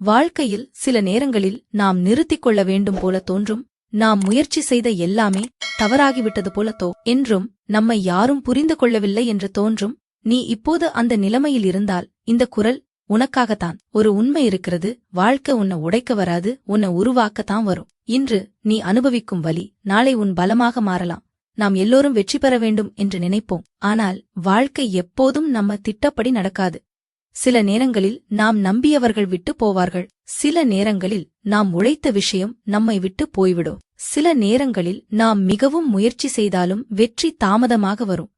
வாழ்க்கையில் சில நேரங்களில் நாம் நிறுத்திக் கொள்ள வேண்டும் போல தோன்றும். நாம் முயற்சி செய்த எல்லாமே தவறாகிவிட்டது போல தோ என்றும் நம்மை யாரும் புரிந்து கொள்ளவில்லை என்று தோன்றும். நீ இப்போது அந்த நிலைமையில் இருந்தால் இந்த குரல் உனக்காகத்தான். ஒரு உண்மை இருக்கிறது வாழ்க்கை உன்னை உடைக்க வராது உன்னை உருவாக்கத்தான் வரும். இன்று நீ அனுபவிக்கும் வலி நாளை உன் பலமாக மாறலாம். நாம் எல்லோரும் வெற்றி பெற வேண்டும் என்று நினைப்போம். ஆனால் வாழ்க்கை எப்போதும் நம்ம திட்டப்படி நடக்காது. சில நேரங்களில் நாம் நம்பியவர்கள் விட்டு போவார்கள். சில நேரங்களில் நாம் உழைத்த விஷயம் நம்மை விட்டு போய்விடும். சில நேரங்களில் நாம் மிகவும் முயற்சி செய்தாலும் வெற்றி தாமதமாக வரும்.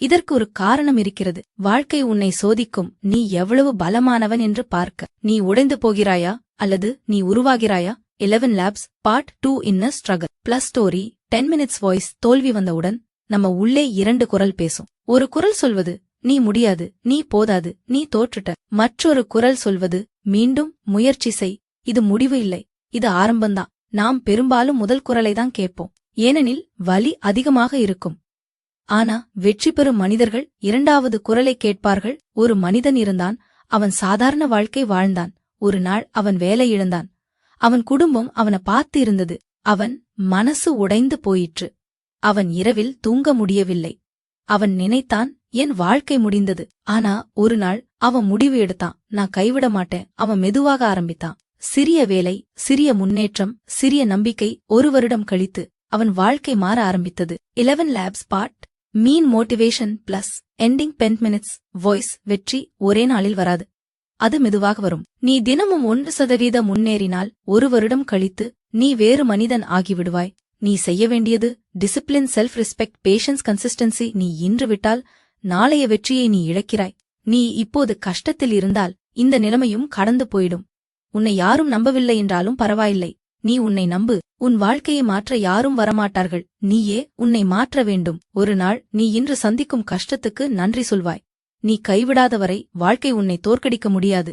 இதற்கு ஒரு காரணம் இருக்கிறது. வாழ்க்கை உன்னை சோதிக்கும். நீ எவ்வளவு பலமானவன் என்று பார்க்க. நீ உடைந்து போகிறாயா? அல்லது நீ உருவாகிறாயா? 11 லேப்ஸ் பார்ட் டூ இன்ன struggle plus story ten minutes voice தோல்வி வந்தவுடன் நம்ம உள்ளே இரண்டு குரல் பேசும். ஒரு குரல் சொல்வது நீ முடியாது நீ போதாது நீ தோற்றுட்ட. மற்றொரு குரல் சொல்வது மீண்டும் முயற்சி செய். இது முடிவு இல்லை இது ஆரம்பம்தான். நாம் பெரும்பாலும் முதல் குரலை தான் கேட்போம். ஏனெனில் வலி அதிகமாக இருக்கும். ஆனா வெற்றி பெறும் மனிதர்கள் இரண்டாவது குரலை கேட்பார்கள். ஒரு மனிதன் இருந்தான் அவன் சாதாரண வாழ்க்கை வாழ்ந்தான். ஒரு நாள் அவன் வேலை இழந்தான். அவன் குடும்பம் அவனை பார்த்து இருந்தது. அவன் மனசு உடைந்து போயிற்று. அவன் இரவில் தூங்க முடியவில்லை. அவன் நினைத்தான் என் வாழ்க்கை முடிந்தது. ஆனா ஒரு நாள் அவன் முடிவு எடுத்தான். நான் கைவிட மாட்டேன். அவன் மெதுவாக ஆரம்பித்தான். சிறிய வேலை சிறிய முன்னேற்றம் சிறிய நம்பிக்கை ஒரு வருடம் கழித்து அவன் வாழ்க்கை மாற ஆரம்பித்தது. 11 laps part mean motivation plus ending ten minutes voice வெற்றி ஒரே நாளில் வராது. அது மெதுவாக வரும். நீ தினமும் ஒன்று சதவீத முன்னேறினால் ஒரு வருடம் கழித்து நீ வேறு மனிதன் ஆகிவிடுவாய். நீ செய்ய வேண்டியது discipline self respect patience consistency நீ இன்று விட்டால் நாளைய வெற்றியை நீ இழக்கிறாய். நீ இப்போது கஷ்டத்தில் இருந்தால் இந்த நிலைமையும் கடந்து போயிடும். உன்னை யாரும் நம்பவில்லை என்றாலும் பரவாயில்லை. நீ உன்னை நம்பு. உன் வாழ்க்கையை மாற்ற யாரும் வரமாட்டார்கள். நீயே உன்னை மாற்ற வேண்டும். ஒரு நாள் நீ இன்று சந்திக்கும் கஷ்டத்துக்கு நன்றி சொல்வாய். நீ கைவிடாதவரை வாழ்க்கை உன்னை தோற்கடிக்க முடியாது.